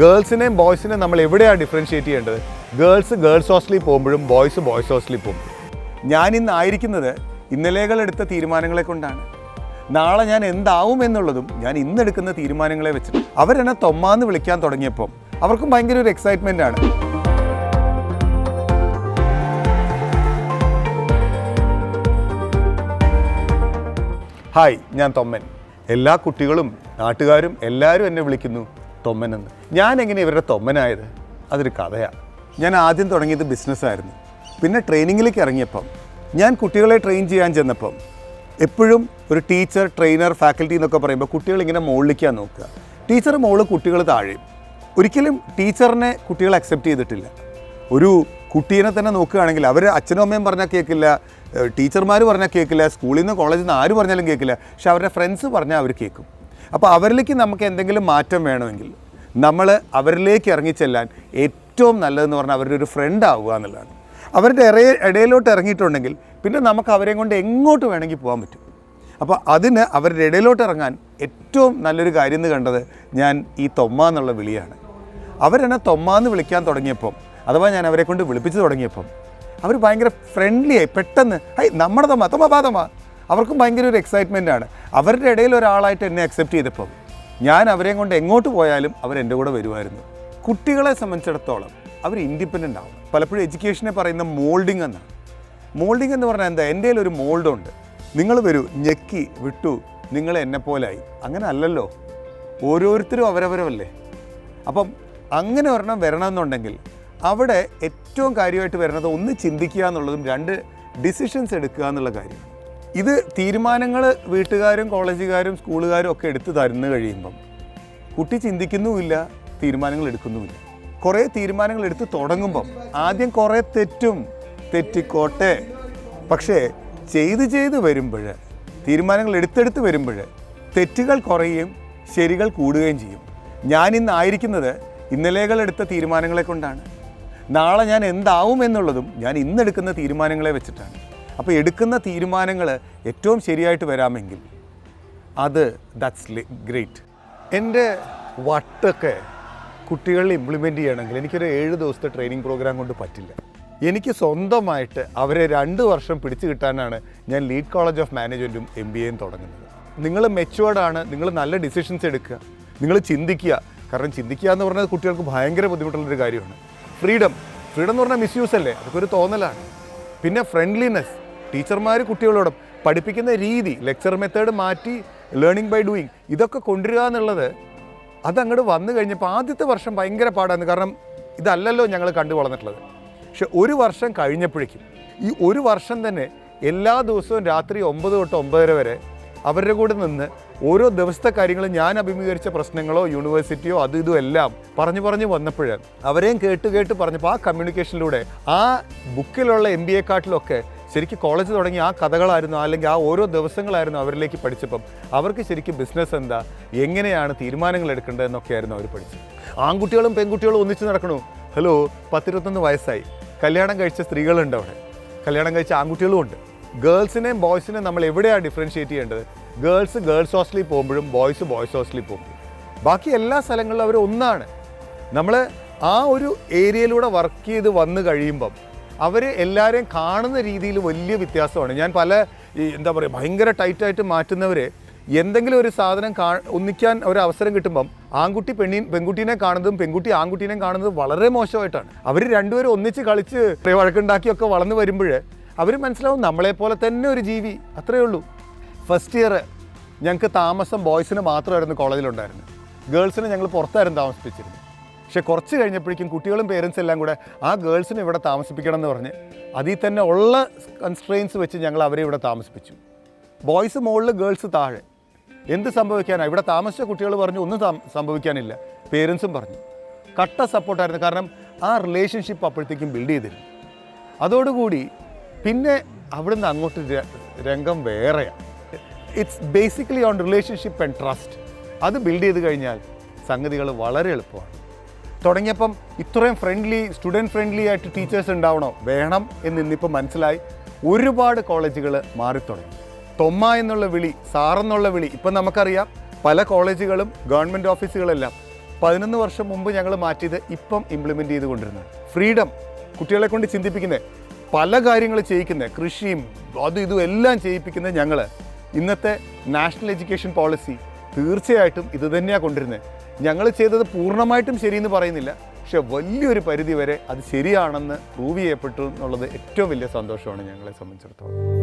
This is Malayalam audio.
ഗേൾസിനെയും ബോയ്സിനെയും നമ്മൾ എവിടെയാണ് ഡിഫറൻഷിയേറ്റ് ചെയ്യേണ്ടത്? ഗേൾസ് ഗേൾസ് ഹോസ്റ്റലിൽ പോകുമ്പോഴും ബോയ്സ് ബോയ്സ് ഹോസ്റ്റലിൽ പോകുമ്പോഴും. ഞാൻ ഇന്ന് ആയിരിക്കുന്നത് ഇന്നലെകൾ എടുത്ത തീരുമാനങ്ങളെ കൊണ്ടാണ്. നാളെ ഞാൻ എന്താവും എന്നുള്ളതും ഞാൻ ഇന്ന് എടുക്കുന്ന തീരുമാനങ്ങളെ വെച്ചിട്ട് അവരെന്നെ തൊമ്മാന്ന് വിളിക്കാൻ തുടങ്ങിയപ്പം അവർക്കും ഭയങ്കര ഒരു എക്സൈറ്റ്മെന്റ് ആണ്. ഹായ് ഞാൻ തൊമ്മൻ. എല്ലാ കുട്ടികളും നാട്ടുകാരും എല്ലാവരും എന്നെ വിളിക്കുന്നു. തൊമ്മൻ എന്ന് ഞാൻ എങ്ങനെ ഇവരുടെ തൊമ്മനായത്? അതൊരു കഥയാണ്. ഞാൻ ആദ്യം തുടങ്ങിയത് ബിസിനസ്സായിരുന്നു. പിന്നെ ട്രെയിനിങ്ങിലേക്ക് ഇറങ്ങിയപ്പം ഞാൻ കുട്ടികളെ ട്രെയിൻ ചെയ്യാൻ ചെന്നപ്പം എപ്പോഴും ഒരു ടീച്ചർ ട്രെയിനർ ഫാക്കൽറ്റി എന്നൊക്കെ പറയുമ്പോൾ കുട്ടികൾ ഇങ്ങനെ മുകളിലേക്കാണ് നോക്കുക. ടീച്ചർ മുകളിൽ കുട്ടികൾ താഴെയും ഒരിക്കലും ടീച്ചറിനെ കുട്ടികൾ അക്സെപ്റ്റ് ചെയ്തിട്ടില്ല. ഒരു കുട്ടീനെ തന്നെ നോക്കുകയാണെങ്കിൽ അവർ അച്ഛനും അമ്മയും പറഞ്ഞാൽ കേൾക്കില്ല ടീച്ചർമാർ പറഞ്ഞാൽ കേൾക്കില്ല സ്കൂളിൽ നിന്ന് കോളേജിൽ നിന്ന് ആര് പറഞ്ഞാലും കേൾക്കില്ല പക്ഷെ അവരുടെ ഫ്രണ്ട്സ് പറഞ്ഞാൽ അവർ കേൾക്കും. അപ്പോൾ അവരിലേക്ക് നമുക്ക് എന്തെങ്കിലും മാറ്റം വേണമെങ്കിൽ നമ്മൾ അവരിലേക്ക് ഇറങ്ങിച്ചെല്ലാൻ ഏറ്റവും നല്ലതെന്ന് പറഞ്ഞാൽ അവരുടെ ഒരു ഫ്രണ്ട് ആവുക എന്നുള്ളതാണ്. അവരുടെ ഇറയ ഇടയിലോട്ട് ഇറങ്ങിയിട്ടുണ്ടെങ്കിൽ പിന്നെ നമുക്ക് അവരെയും കൊണ്ട് എങ്ങോട്ട് വേണമെങ്കിൽ പോകാൻ പറ്റും. അപ്പോൾ അതിന് അവരുടെ ഇടയിലോട്ട് ഇറങ്ങാൻ ഏറ്റവും നല്ലൊരു കാര്യം എന്ന് കണ്ടത് ഞാൻ ഈ തൊമ്മ എന്നുള്ള വിളിയാണ്. അവരെന്നെ തൊമ്മ എന്ന് വിളിക്കാൻ തുടങ്ങിയപ്പം അഥവാ ഞാൻ അവരെ കൊണ്ട് വിളിപ്പിച്ച് തുടങ്ങിയപ്പം അവർ ഭയങ്കര ഫ്രണ്ട്ലി ആയി പെട്ടെന്ന് ഹൈ നമ്മുടെ തൊമ്മ തൊമ്മ പാ തൊമ്മ. അവർക്കും ഭയങ്കര ഒരു എക്സൈറ്റ്മെന്റ് ആണ്. അവരുടെ ഇടയിൽ ഒരാളായിട്ട് എന്നെ അക്സെപ്റ്റ് ചെയ്തപ്പോൾ ഞാൻ അവരെയും കൊണ്ട് എങ്ങോട്ട് പോയാലും അവർ കൂടെ വരുമായിരുന്നു. കുട്ടികളെ സംബന്ധിച്ചിടത്തോളം അവർ ഇൻഡിപെൻഡന്റ് ആവും. പലപ്പോഴും എഡ്യൂക്കേഷനെ പറയുന്ന മോൾഡിംഗ് എന്നാണ്. മോൾഡിംഗ് എന്ന് പറഞ്ഞാൽ എന്താ? എന്റെ ഒരു മോൾഡുണ്ട് നിങ്ങൾ വരൂ ഞെക്കി വിട്ടു നിങ്ങൾ എന്നെ പോലായി അങ്ങനെ അല്ലല്ലോ. ഓരോരുത്തരും അവരവരവല്ലേ അപ്പം അങ്ങനെ ഒരെണ്ണം വരണമെന്നുണ്ടെങ്കിൽ അവിടെ ഏറ്റവും കാര്യമായിട്ട് വരുന്നത് ഒന്ന് ചിന്തിക്കുക എന്നുള്ളതും രണ്ട് ഡിസിഷൻസ് എടുക്കുക എന്നുള്ള കാര്യം. ഇത് തീരുമാനങ്ങൾ വീട്ടുകാരും കോളേജുകാരും സ്കൂളുകാരും ഒക്കെ എടുത്തു തരുന്നു കഴിയുമ്പം കുട്ടി ചിന്തിക്കുന്നുമില്ല തീരുമാനങ്ങൾ എടുക്കുന്നുമില്ല. കുറേ തീരുമാനങ്ങൾ എടുത്ത് തുടങ്ങുമ്പം ആദ്യം കുറേ തെറ്റും തെറ്റിക്കോട്ടെ. പക്ഷേ ചെയ്ത് ചെയ്ത് വരുമ്പോൾ തീരുമാനങ്ങൾ എടുത്തെടുത്ത് വരുമ്പോൾ തെറ്റുകൾ കുറയുകയും ശരികൾ കൂടുകയും ചെയ്യും. ഞാൻ ഇന്ന് ആയിരിക്കുന്നത് ഇന്നലെകൾ എടുത്ത തീരുമാനങ്ങളെ കൊണ്ടാണ്. നാളെ ഞാൻ എന്താവും എന്നുള്ളതും ഞാൻ ഇന്നെടുക്കുന്ന തീരുമാനങ്ങളെ വെച്ചിട്ടാണ്. അപ്പോൾ എടുക്കുന്ന തീരുമാനങ്ങൾ ഏറ്റവും ശരിയായിട്ട് വരാമെങ്കിൽ അത് ദാറ്റ്സ് ഗ്രേറ്റ് എന്റെ വട്ടൊക്കെ കുട്ടികളിൽ ഇംപ്ലിമെന്റ് ചെയ്യണമെങ്കിൽ എനിക്കൊരു ഏഴ് ദിവസത്തെ ട്രെയിനിങ് പ്രോഗ്രാം കൊണ്ട് പറ്റില്ല. എനിക്ക് സ്വന്തമായിട്ട് അവരെ രണ്ട് വർഷം പിടിച്ചു കിട്ടാനാണ് ഞാൻ ലീഡ് കോളേജ് ഓഫ് മാനേജ്മെന്റും എം ബി എയും തുടങ്ങുന്നത്. നിങ്ങൾ മെച്ചുവേർഡാണ് നിങ്ങൾ നല്ല ഡിസിഷൻസ് എടുക്കുക നിങ്ങൾ ചിന്തിക്കുക. കാരണം ചിന്തിക്കുക എന്ന് പറഞ്ഞാൽ കുട്ടികൾക്ക് ഭയങ്കര ബുദ്ധിമുട്ടുള്ളൊരു കാര്യമാണ്. ഫ്രീഡം ഫ്രീഡം എന്ന് പറഞ്ഞാൽ മിസ്യൂസ് അല്ലേ? അതൊക്കെ ഒരു തോന്നലാണ്. പിന്നെ ഫ്രണ്ട്ലിനെസ് ടീച്ചർമാർ കുട്ടികളോടും പഠിപ്പിക്കുന്ന രീതി ലെക്ചർ മെത്തേഡ് മാറ്റി ലേണിംഗ് ബൈ ഡൂയിങ് ഇതൊക്കെ കൊണ്ടുവരിക എന്നുള്ളത് അതങ്ങോട്ട് വന്നു കഴിഞ്ഞപ്പോൾ ആദ്യത്തെ വർഷം ഭയങ്കര പാടാണ് കാരണം ഇതല്ലല്ലോ ഞങ്ങൾ കണ്ടു വളർന്നിട്ടുള്ളത്. പക്ഷെ ഒരു വർഷം കഴിഞ്ഞപ്പോഴേക്കും ഈ ഒരു വർഷം തന്നെ എല്ലാ ദിവസവും രാത്രി ഒമ്പത് തൊട്ട് ഒമ്പതര വരെ അവരുടെ കൂടെ നിന്ന് ഓരോ ദിവസത്തെ കാര്യങ്ങളും ഞാൻ അഭിമുഖീകരിച്ച പ്രശ്നങ്ങളോ യൂണിവേഴ്സിറ്റിയോ അത് ഇതും എല്ലാം പറഞ്ഞു പറഞ്ഞു വന്നപ്പോൾ അവരെയും കേട്ട് കേട്ട് പറഞ്ഞപ്പോൾ ആ കമ്മ്യൂണിക്കേഷനിലൂടെ ആ ബുക്കിലുള്ള എം ബി എക്കാട്ടിലൊക്കെ ശരിക്കും കോളേജ് തുടങ്ങി ആ കഥകളായിരുന്നു അല്ലെങ്കിൽ ആ ഓരോ ദിവസങ്ങളായിരുന്നു അവരിലേക്ക് പഠിച്ചപ്പം. അവർക്ക് ശരിക്കും ബിസിനസ് എന്താ? എങ്ങനെയാണ് തീരുമാനങ്ങൾ എടുക്കേണ്ടത് എന്നൊക്കെയായിരുന്നു അവർ പഠിച്ചത്. ആൺകുട്ടികളും പെൺകുട്ടികളും ഒന്നിച്ച് നടക്കണു. ഹലോ പത്തിരുപത്തൊന്ന് വയസ്സായി. കല്യാണം കഴിച്ച സ്ത്രീകളുണ്ട് അവിടെ. കല്യാണം കഴിച്ച ആൺകുട്ടികളും ഉണ്ട്. ഗേൾസിനെയും ബോയ്സിനെയും നമ്മൾ എവിടെയാണ് ഡിഫറൻഷിയേറ്റ് ചെയ്യേണ്ടത്? ഗേൾസ് ഗേൾസ് ഹോസ്റ്റലിൽ പോകുമ്പോഴും ബോയ്സ് ബോയ്സ് ഹോസ്റ്റലിൽ പോകുമ്പോഴും. ബാക്കി എല്ലാ സ്ഥലങ്ങളിലും അവർ ഒന്നാണ്. നമ്മൾ ആ ഒരു ഏരിയയിലൂടെ വർക്ക് ചെയ്ത് വന്നു കഴിയുമ്പം അവർ എല്ലാവരെയും കാണുന്ന രീതിയിൽ വലിയ വ്യത്യാസമാണ്. ഞാൻ പല എന്താ പറയുക ഭയങ്കര ടൈറ്റായിട്ട് മാറ്റുന്നവർ എന്തെങ്കിലും ഒരു സാധനം കാ ഒന്നിക്കാൻ ഒരു അവസരം കിട്ടുമ്പം ആൺകുട്ടി പെണ്ണി പെൺകുട്ടീനെ കാണുന്നതും പെൺകുട്ടി ആൺകുട്ടീനെ കാണുന്നതും വളരെ മോശമായിട്ടാണ്. അവർ രണ്ടുപേരും ഒന്നിച്ച് കളിച്ച് വഴക്കുണ്ടാക്കിയൊക്കെ വളർന്നു വരുമ്പോൾ അവർ മനസ്സിലാവും നമ്മളെപ്പോലെ തന്നെ ഒരു ജീവി. അത്രയേ ഉള്ളൂ. ഫസ്റ്റ് ഇയർ ഞങ്ങൾക്ക് താമസം ബോയ്സിന് മാത്രമായിരുന്നു കോളേജിലുണ്ടായിരുന്നു ഗേൾസിനെ ഞങ്ങൾ പുറത്തായിരുന്നു താമസിപ്പിച്ചിരുന്നത്. പക്ഷെ കുറച്ച് കഴിഞ്ഞപ്പോഴേക്കും കുട്ടികളും പേരൻസ് എല്ലാം കൂടെ ആ ഗേൾസിനെ ഇവിടെ താമസിപ്പിക്കണം എന്ന് പറഞ്ഞ് അതിൽ തന്നെ ഉള്ള കൺസ്ട്രെയിൻസ് വെച്ച് ഞങ്ങൾ അവരെ ഇവിടെ താമസിപ്പിച്ചു. ബോയ്സ് മുകളിൽ ഗേൾസ് താഴെ. എന്ത് സംഭവിക്കാനാണ് ഇവിടെ താമസിച്ച കുട്ടികൾ പറഞ്ഞു ഒന്നും സംഭവിക്കാനില്ല. പേരൻസും പറഞ്ഞു. കട്ട സപ്പോർട്ടായിരുന്നു കാരണം ആ റിലേഷൻഷിപ്പ് അപ്പോഴത്തേക്കും ബിൽഡ് ചെയ്തിരുന്നു. അതോടുകൂടി പിന്നെ അവിടുന്ന് അങ്ങോട്ട് രംഗം വേറെയാണ് it's basically on relationship and trust അത് ബിൽഡ് ചെയ്ത് കഴിഞ്ഞാൽ സംഗതികൾ വളരെ എളുപ്പമാണ്. തുടങ്ങിയപ്പം ഇത്രയും ഫ്രണ്ട്ലി സ്റ്റുഡന്റ് ഫ്രണ്ട്ലി ആയിട്ട് ടീച്ചേഴ്സ് ഉണ്ടാവണോ? വേണം എന്ന് ഇന്നിപ്പോൾ മനസ്സിലായി. ഒരുപാട് കോളേജുകൾ മാറിത്തുടങ്ങി തൊമ്മ എന്നുള്ള വിളി സാറെന്നുള്ള വിളി ഇപ്പം നമുക്കറിയാം പല കോളേജുകളും ഗവൺമെന്റ് ഓഫീസുകളെല്ലാം പതിനൊന്ന് വർഷം മുമ്പ് ഞങ്ങൾ മാറ്റിയത് ഇപ്പം ഇംപ്ലിമെന്റ് ചെയ്തുകൊണ്ടിരുന്നത്. ഫ്രീഡം കുട്ടികളെ കൊണ്ട് ചിന്തിപ്പിക്കുന്നത് പല കാര്യങ്ങൾ ചെയ്യിക്കുന്നത് കൃഷിയും അതും ഇതും എല്ലാം ചെയ്യിപ്പിക്കുന്നത് ഞങ്ങൾ ഇന്നത്തെ നാഷണൽ എഡ്യൂക്കേഷൻ പോളിസി തീർച്ചയായിട്ടും ഇത് തന്നെയാണ് കൊണ്ടിരുന്നത് ഞങ്ങൾ ചെയ്തത് പൂർണമായിട്ടും ശരിയെന്ന് പറയുന്നില്ല. പക്ഷെ വലിയൊരു പരിധി വരെ അത് ശരിയാണെന്ന് പ്രൂവ് ചെയ്യപ്പെട്ടു എന്നുള്ളത് ഏറ്റവും വലിയ സന്തോഷമാണ് ഞങ്ങളെ സംബന്ധിച്ചിടത്തോളം.